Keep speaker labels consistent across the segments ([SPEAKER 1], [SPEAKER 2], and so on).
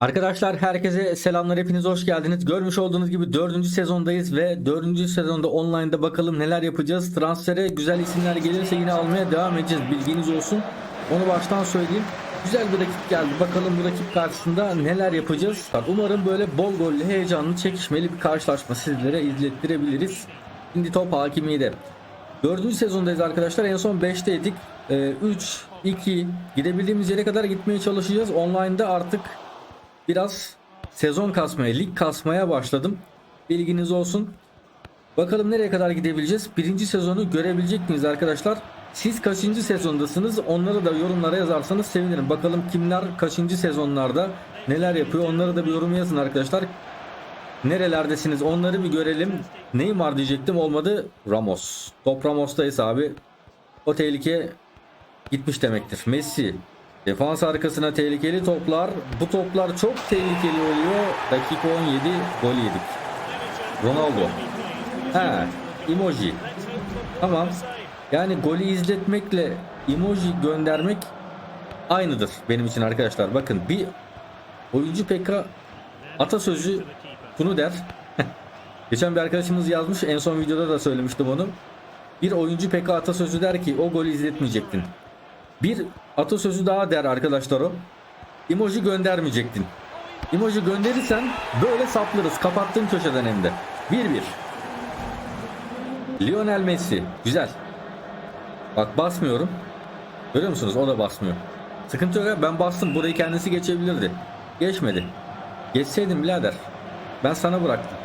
[SPEAKER 1] Arkadaşlar herkese selamlar hepiniz hoş geldiniz. Görmüş olduğunuz gibi 4. sezondayız ve 4. sezonda online'da bakalım neler yapacağız. Transfere güzel isimler gelirse yine almaya devam edeceğiz bilginiz olsun. Onu baştan söyleyeyim. Güzel bir rakip geldi. Bakalım bu rakip karşısında neler yapacağız. Umarım böyle bol gollü, heyecanlı, çekişmeli bir karşılaşma sizlere izlettirebiliriz. Şimdi top hakimiyede. Dördüncü sezondayız arkadaşlar. En son 5'teydik. 3, 2 gidebildiğimiz yere kadar gitmeye çalışacağız. Online'da artık biraz sezon kasmaya, lig kasmaya başladım. Bilginiz olsun. Bakalım nereye kadar gidebileceğiz? Birinci sezonu görebilecek miyiz arkadaşlar? Siz kaçıncı sezondasınız? Onları da yorumlara yazarsanız sevinirim. Bakalım kimler kaçıncı sezonlarda neler yapıyor? Onları da bir yorum yazın arkadaşlar. Nerelerdesiniz? Onları bir görelim. Neymar diyecektim olmadı. Ramos. Top Ramos'tayız abi. O tehlike gitmiş demektir. Messi. Defans arkasına tehlikeli toplar. Bu toplar çok tehlikeli oluyor. Dakika 17 gol yedik. Ronaldo. Ha, emoji. Tamam. Yani golü izletmekle emoji göndermek aynıdır benim için arkadaşlar. Bakın bir oyuncu PK atasözü şunu der. Geçen bir arkadaşımız yazmış. En son videoda da söylemiştim onu. Bir oyuncu PK atasözü der ki o golü izletmeyecektin. Bir atasözü daha der arkadaşlar o. Emoji göndermeyecektin. Emoji gönderirsen böyle saplarız. Kapattığın köşeden hem de. 1-1. Lionel Messi. Güzel. Bak basmıyorum. Görüyor musunuz? O da basmıyor. Sıkıntı yok. Ben bastım. Burayı kendisi geçebilirdi. Geçmedi. Geçseydim birader. Ben sana bıraktım.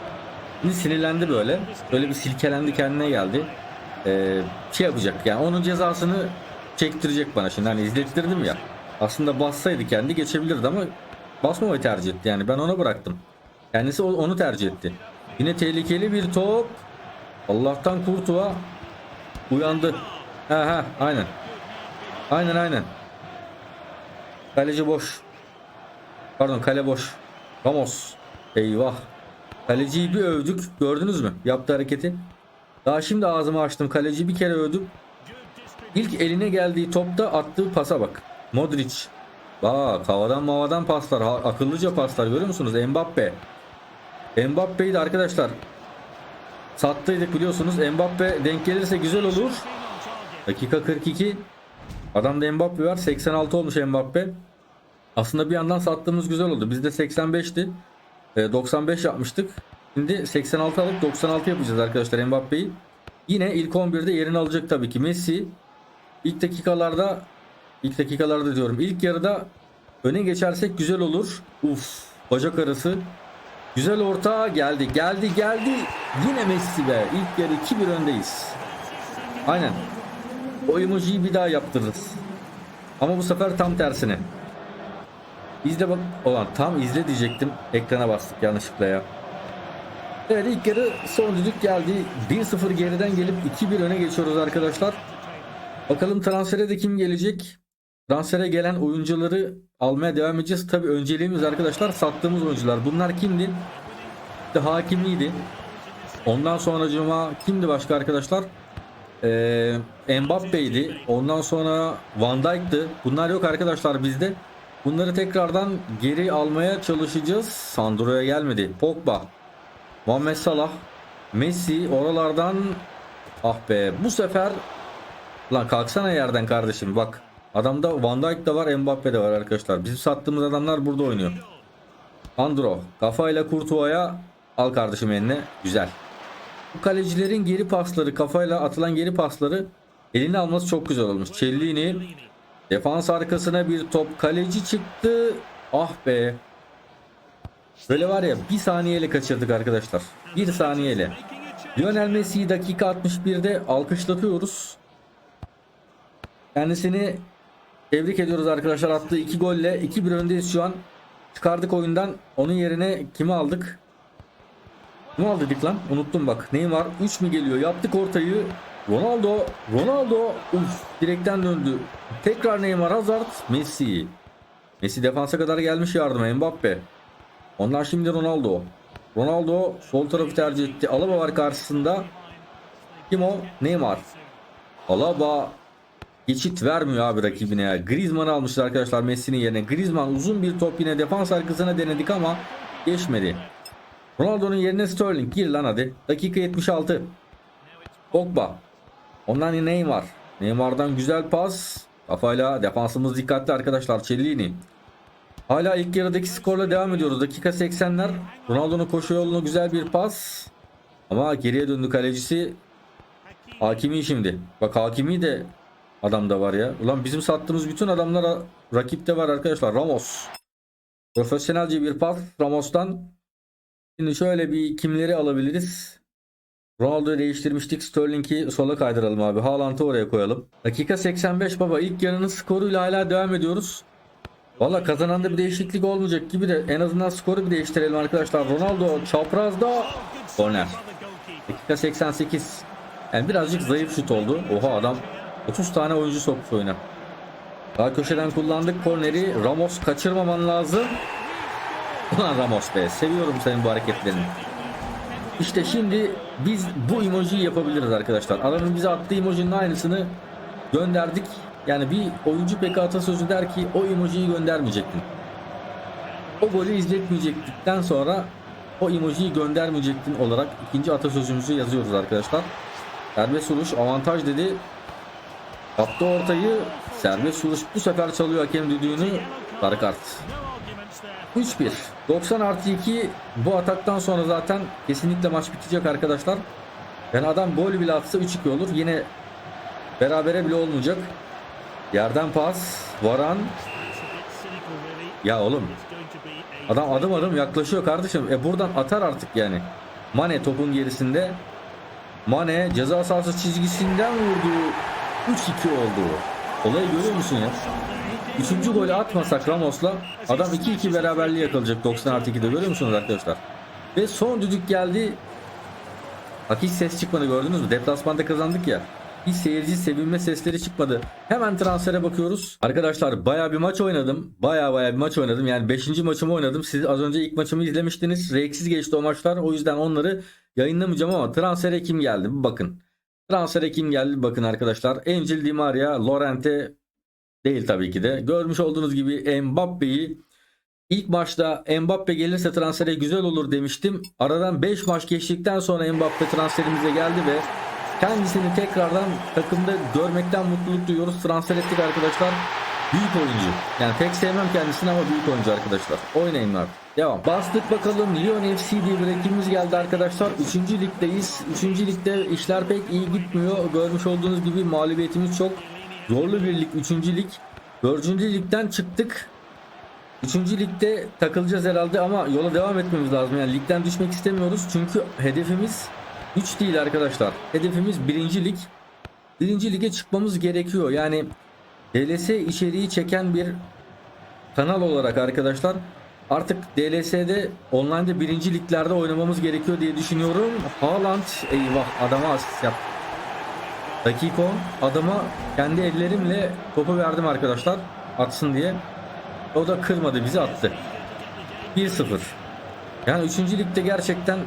[SPEAKER 1] Şimdi sinirlendi böyle. Böyle bir silkelendi kendine geldi. Ee, şey yapacak yani onun cezasını çektirecek bana şimdi hani izlettirdim ya. Aslında bassaydı kendi geçebilirdi ama basmamayı tercih etti yani ben ona bıraktım. Kendisi onu tercih etti. Yine tehlikeli bir top. Allah'tan Kurtuğa uyandı. Ha ha aynen. Aynen aynen. Kaleci boş. Pardon kale boş. Ramos. Eyvah. Kaleciyi bir övdük. Gördünüz mü? Yaptığı hareketi. Daha şimdi ağzımı açtım. Kaleciyi bir kere övdüm. İlk eline geldiği topta attığı pasa bak. Modric. Bak havadan mavadan paslar. ha- akıllıca paslar görüyor musunuz? Mbappe. Mbappe'yi de arkadaşlar sattıydık biliyorsunuz. Mbappe denk gelirse güzel olur. Dakika 42. Adamda Mbappe var. 86 olmuş Mbappe. Aslında bir yandan sattığımız güzel oldu. Bizde 85'ti. E, 95 yapmıştık. Şimdi 86 alıp 96 yapacağız arkadaşlar Mbappe'yi. Yine ilk 11'de yerini alacak tabii ki Messi. İlk dakikalarda ilk dakikalarda diyorum. İlk yarıda öne geçersek güzel olur. Uf, bacak arası. Güzel orta geldi. Geldi, geldi. Yine Messi be. İlk yarı 2-1 öndeyiz. Aynen. O emojiyi bir daha yaptırırız. Ama bu sefer tam tersine. İzle bak. Olan tam izle diyecektim. Ekrana bastık yanlışlıkla ya. Evet ilk yarı son düdük geldi. 1-0 geriden gelip 2-1 öne geçiyoruz arkadaşlar. Bakalım transfere de kim gelecek? Transfere gelen oyuncuları almaya devam edeceğiz. Tabi önceliğimiz arkadaşlar sattığımız oyuncular. Bunlar kimdi? İşte hakimiydi. Ondan sonra cuma kimdi başka arkadaşlar? Ee, Mbappe'ydi. Ondan sonra Van Dijk'tı. Bunlar yok arkadaşlar bizde. Bunları tekrardan geri almaya çalışacağız. Sandro'ya gelmedi. Pogba. Muhammed Salah. Messi oralardan ah be bu sefer lan kalksana yerden kardeşim bak. Adamda Van Dijk de var Mbappe de var arkadaşlar. Bizim sattığımız adamlar burada oynuyor. Andro kafayla Kurtuğa'ya al kardeşim eline. Güzel. Bu kalecilerin geri pasları kafayla atılan geri pasları eline alması çok güzel olmuş. Cellini defans arkasına bir top kaleci çıktı. Ah be. Böyle var ya bir saniyeyle kaçırdık arkadaşlar. Bir saniyeyle. Lionel Messi'yi dakika 61'de alkışlatıyoruz. Kendisini tebrik ediyoruz arkadaşlar. Attığı iki golle 2-1 öndeyiz şu an. Çıkardık oyundan. Onun yerine kimi aldık? Ne aldık lan? Unuttum bak. Neymar 3 mi geliyor? Yaptık ortayı. Ronaldo. Ronaldo. Uf, direkten döndü. Tekrar Neymar Hazard. Messi. Messi defansa kadar gelmiş yardıma. Mbappe. Onlar şimdi Ronaldo. Ronaldo sol tarafı tercih etti. Alaba var karşısında. Kim o? Neymar. Alaba. Geçit vermiyor abi rakibine ya. Griezmann'ı almışlar arkadaşlar Messi'nin yerine. Griezmann uzun bir top yine defans arkasına denedik ama geçmedi. Ronaldo'nun yerine Sterling gir lan hadi. Dakika 76. Pogba. Ondan yine Neymar. Neymar'dan güzel pas. Kafayla defansımız dikkatli arkadaşlar. Cellini. Hala ilk yarıdaki skorla devam ediyoruz. Dakika 80'ler. Ronaldo'nun koşu yoluna güzel bir pas. Ama geriye döndü kalecisi. Hakimi şimdi. Bak Hakimi de adamda var ya. Ulan bizim sattığımız bütün adamlar rakipte var arkadaşlar. Ramos. Profesyonelce bir pas Ramos'tan. Şimdi şöyle bir kimleri alabiliriz? Ronaldo'yu değiştirmiştik. Sterling'i sola kaydıralım abi. Haaland'ı oraya koyalım. Dakika 85 baba. İlk yarının skoruyla hala devam ediyoruz. Valla kazananda bir değişiklik olmayacak gibi de en azından skoru bir değiştirelim arkadaşlar. Ronaldo çaprazda. Korner. Dakika 88. Yani birazcık zayıf şut oldu. Oha adam 30 tane oyuncu sokmuş oyuna. Daha köşeden kullandık korneri. Ramos kaçırmaman lazım. Ulan Ramos be seviyorum senin bu hareketlerini. İşte şimdi biz bu emojiyi yapabiliriz arkadaşlar. Adamın bize attığı emojinin aynısını gönderdik. Yani bir oyuncu pek atasözü der ki o emojiyi göndermeyecektin. O golü izletmeyecektikten sonra o emojiyi göndermeyecektin olarak ikinci atasözümüzü yazıyoruz arkadaşlar. Serbest vuruş avantaj dedi. Kaptı ortayı. Serbest vuruş bu sefer çalıyor hakem düdüğünü. Sarı kart. 3-1. 90 artı 2 bu ataktan sonra zaten kesinlikle maç bitecek arkadaşlar. Yani adam gol bile atsa 3-2 olur. Yine berabere bile olmayacak. Yerden pas. Varan. Ya oğlum. Adam adım adım yaklaşıyor kardeşim. E buradan atar artık yani. Mane topun gerisinde. Mane ceza sahası çizgisinden vurdu. 3-2 oldu. Olayı görüyor musun ya? Üçüncü golü atmasak Ramos'la adam 2-2 beraberliği yakalayacak 90 artı 2'de görüyor musunuz arkadaşlar? Ve son düdük geldi. Bak hiç ses çıkmadı gördünüz mü? Deplasmanda kazandık ya. Hiç seyirci sevinme sesleri çıkmadı. Hemen transfere bakıyoruz. Arkadaşlar baya bir maç oynadım. Baya baya bir maç oynadım. Yani 5. maçımı oynadım. Siz az önce ilk maçımı izlemiştiniz. Reksiz geçti o maçlar. O yüzden onları yayınlamayacağım ama transfere kim geldi? Bir bakın. Transfere kim geldi? Bakın arkadaşlar. Angel Di Maria, Lorente değil tabii ki de. Görmüş olduğunuz gibi Mbappe'yi ilk maçta Mbappe gelirse transfere güzel olur demiştim. Aradan 5 maç geçtikten sonra Mbappe transferimize geldi ve kendisini tekrardan takımda görmekten mutluluk duyuyoruz. Transfer ettik arkadaşlar. Büyük oyuncu. Yani pek sevmem kendisini ama büyük oyuncu arkadaşlar. Oynayın abi. Devam. Bastık bakalım. Lyon FC diye bir rakibimiz geldi arkadaşlar. 3. ligdeyiz. 3. ligde işler pek iyi gitmiyor. Görmüş olduğunuz gibi mağlubiyetimiz çok. Zorlu bir lig. 3. lig. 4. ligden çıktık. 3. ligde takılacağız herhalde ama yola devam etmemiz lazım. Yani ligden düşmek istemiyoruz. Çünkü hedefimiz 3 değil arkadaşlar. Hedefimiz 1. lig. 1. lige çıkmamız gerekiyor. Yani DLS içeriği çeken bir kanal olarak arkadaşlar artık DLS'de online'da birinci liglerde oynamamız gerekiyor diye düşünüyorum. Haaland eyvah adama asist yaptı. Dakika 10 adama kendi ellerimle topu verdim arkadaşlar atsın diye. O da kırmadı bizi attı. 1-0. Yani 3. ligde gerçekten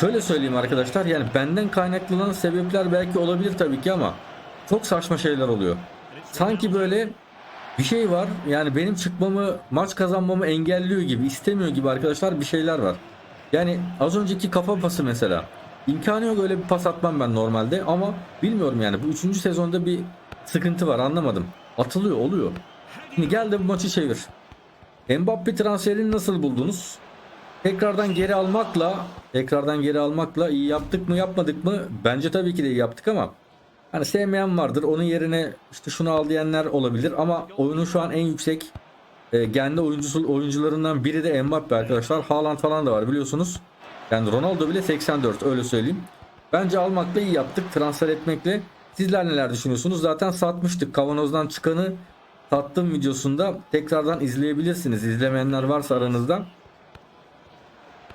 [SPEAKER 1] şöyle söyleyeyim arkadaşlar yani benden kaynaklanan sebepler belki olabilir tabii ki ama çok saçma şeyler oluyor. Sanki böyle bir şey var yani benim çıkmamı maç kazanmamı engelliyor gibi istemiyor gibi arkadaşlar bir şeyler var. Yani az önceki kafa pası mesela. İmkanı yok öyle bir pas atmam ben normalde ama bilmiyorum yani bu üçüncü sezonda bir sıkıntı var anlamadım. Atılıyor oluyor. Şimdi gel de bu maçı çevir. Mbappe transferini nasıl buldunuz? Tekrardan geri almakla tekrardan geri almakla iyi yaptık mı yapmadık mı? Bence tabii ki de iyi yaptık ama Hani sevmeyen vardır. Onun yerine işte şunu al diyenler olabilir ama oyunun şu an en yüksek e, genli oyuncusu oyuncularından biri de Mbappe arkadaşlar. Haaland falan da var biliyorsunuz. Yani Ronaldo bile 84 öyle söyleyeyim. Bence almakla iyi yaptık. Transfer etmekle. Sizler neler düşünüyorsunuz? Zaten satmıştık. Kavanozdan çıkanı sattım videosunda tekrardan izleyebilirsiniz. İzlemeyenler varsa aranızda.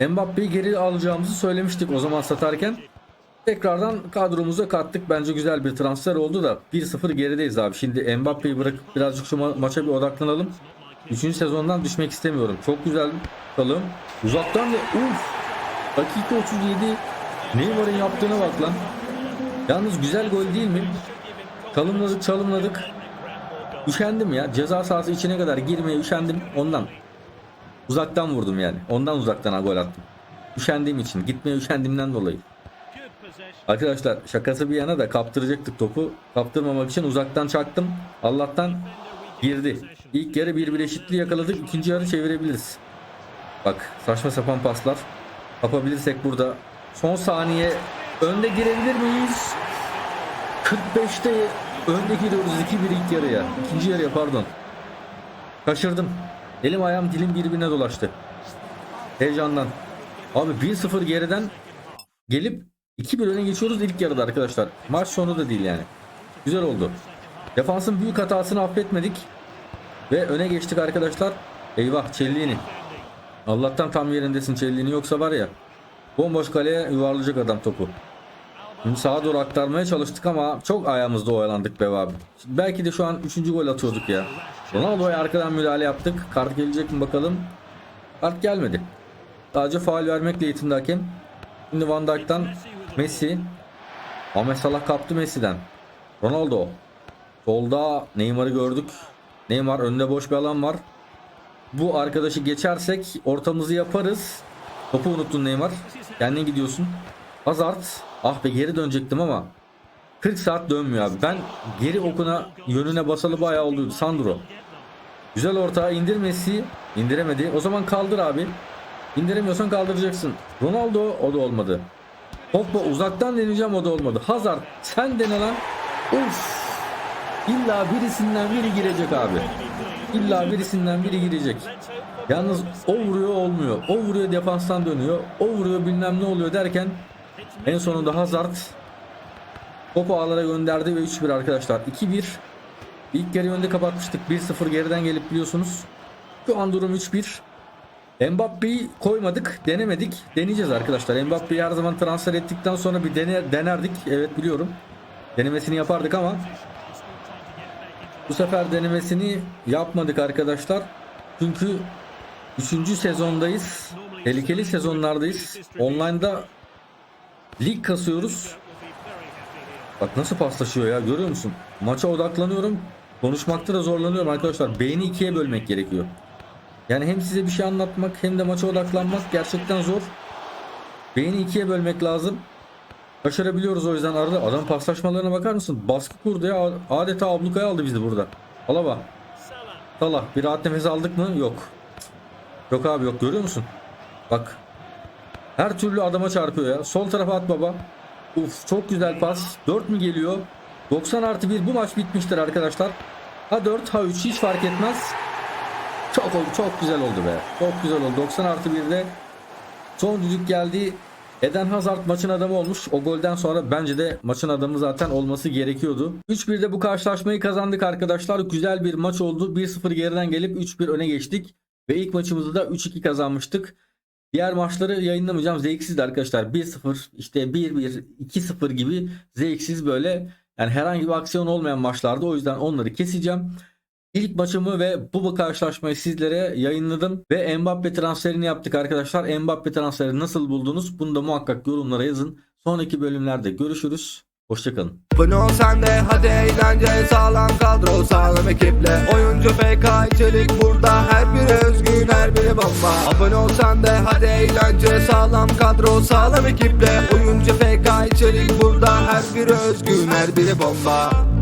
[SPEAKER 1] Mbappe'yi geri alacağımızı söylemiştik o zaman satarken. Tekrardan kadromuza kattık. Bence güzel bir transfer oldu da 1-0 gerideyiz abi. Şimdi Mbappe'yi bırakıp birazcık şu ma- maça bir odaklanalım. 3. sezondan düşmek istemiyorum. Çok güzel bakalım. Uzaktan da uf. Dakika 37. Neymar'ın yaptığına bak lan. Yalnız güzel gol değil mi? Çalımladık çalımladık. Üşendim ya. Ceza sahası içine kadar girmeye üşendim. Ondan. Uzaktan vurdum yani. Ondan uzaktan gol attım. Üşendiğim için. Gitmeye üşendiğimden dolayı. Arkadaşlar şakası bir yana da kaptıracaktık topu. Kaptırmamak için uzaktan çaktım. Allah'tan girdi. İlk yarı bir bir eşitliği yakaladık. İkinci yarı çevirebiliriz. Bak saçma sapan paslar. Kapabilirsek burada. Son saniye önde girebilir miyiz? 45'te önde giriyoruz 2-1 ilk yarıya. İkinci yarıya pardon. Kaçırdım. Elim ayağım dilim birbirine dolaştı. Heyecandan. Abi 1-0 geriden gelip 2-1 öne geçiyoruz ilk yarıda arkadaşlar. Maç sonu da değil yani. Güzel oldu. Defansın büyük hatasını affetmedik. Ve öne geçtik arkadaşlar. Eyvah Çellini. Allah'tan tam yerindesin Çellini yoksa var ya. Bomboş kaleye yuvarlayacak adam topu. Şimdi sağa doğru aktarmaya çalıştık ama çok ayağımızda oyalandık be abi. Belki de şu an 3. gol atıyorduk ya. Ronaldo'ya arkadan müdahale yaptık. Kart gelecek mi bakalım. Kart gelmedi. Sadece faal vermekle yetindi hakem. Şimdi Van Dijk'tan Messi. Ahmet Salah kaptı Messi'den. Ronaldo. Solda Neymar'ı gördük. Neymar önünde boş bir alan var. Bu arkadaşı geçersek ortamızı yaparız. Topu unuttun Neymar. Kendin gidiyorsun. Hazard. Ah be geri dönecektim ama 40 saat dönmüyor abi. Ben geri okuna yönüne basalı bayağı oldu. Sandro. Güzel orta indir Messi. İndiremedi. O zaman kaldır abi. İndiremiyorsan kaldıracaksın. Ronaldo o da olmadı. Pogba uzaktan deneyeceğim o da olmadı. Hazard sen dene lan. Uf. İlla birisinden biri girecek abi. İlla birisinden biri girecek. Yalnız o vuruyor olmuyor. O vuruyor defanstan dönüyor. O vuruyor bilmem ne oluyor derken en sonunda Hazard topu ağlara gönderdi ve 3-1 arkadaşlar. 2-1 İlk yarı önde kapatmıştık. 1-0 geriden gelip biliyorsunuz. Şu an durum 3-1. Mbappe'yi koymadık, denemedik. Deneyeceğiz arkadaşlar. Mbappe'yi her zaman transfer ettikten sonra bir dene, denerdik. Evet biliyorum. Denemesini yapardık ama bu sefer denemesini yapmadık arkadaşlar. Çünkü 3. sezondayız. Tehlikeli sezonlardayız. Online'da lig kasıyoruz. Bak nasıl paslaşıyor ya görüyor musun? Maça odaklanıyorum. Konuşmakta da zorlanıyorum arkadaşlar. Beyni ikiye bölmek gerekiyor. Yani hem size bir şey anlatmak hem de maça odaklanmak gerçekten zor. Beyni ikiye bölmek lazım. Başarabiliyoruz o yüzden arada. Adam paslaşmalarına bakar mısın? Baskı kurdu ya. Adeta ablukaya aldı bizi burada. Alaba. Salah. Bir rahat nefes aldık mı? Yok. Yok abi yok. Görüyor musun? Bak. Her türlü adama çarpıyor ya. Sol tarafa at baba. Uf çok güzel pas. 4 mü geliyor? 90 artı 1 bu maç bitmiştir arkadaşlar. Ha 4 ha 3 hiç fark etmez. Çok çok güzel oldu be. Çok güzel oldu. 90 artı 1'de son düdük geldi. Eden Hazard maçın adamı olmuş. O golden sonra bence de maçın adamı zaten olması gerekiyordu. 3-1'de bu karşılaşmayı kazandık arkadaşlar. Güzel bir maç oldu. 1-0 geriden gelip 3-1 öne geçtik. Ve ilk maçımızda da 3-2 kazanmıştık. Diğer maçları yayınlamayacağım. Zevksizdi arkadaşlar. 1-0 işte 1-1 2-0 gibi zevksiz böyle yani herhangi bir aksiyon olmayan maçlarda o yüzden onları keseceğim. İlk maçımı ve bu karşılaşmayı sizlere yayınladım ve Mbappe transferini yaptık arkadaşlar. Mbappe transferi nasıl buldunuz? Bunu da muhakkak yorumlara yazın. Sonraki bölümlerde görüşürüz. Hoşçakalın.
[SPEAKER 2] Abone ol sen de hadi eğlence sağlam kadro sağlam ekiple Oyuncu FK içerik burada her biri özgün her biri bomba Abone ol sen de hadi eğlence sağlam kadro sağlam ekiple Oyuncu FK içerik burada her biri özgün her biri bomba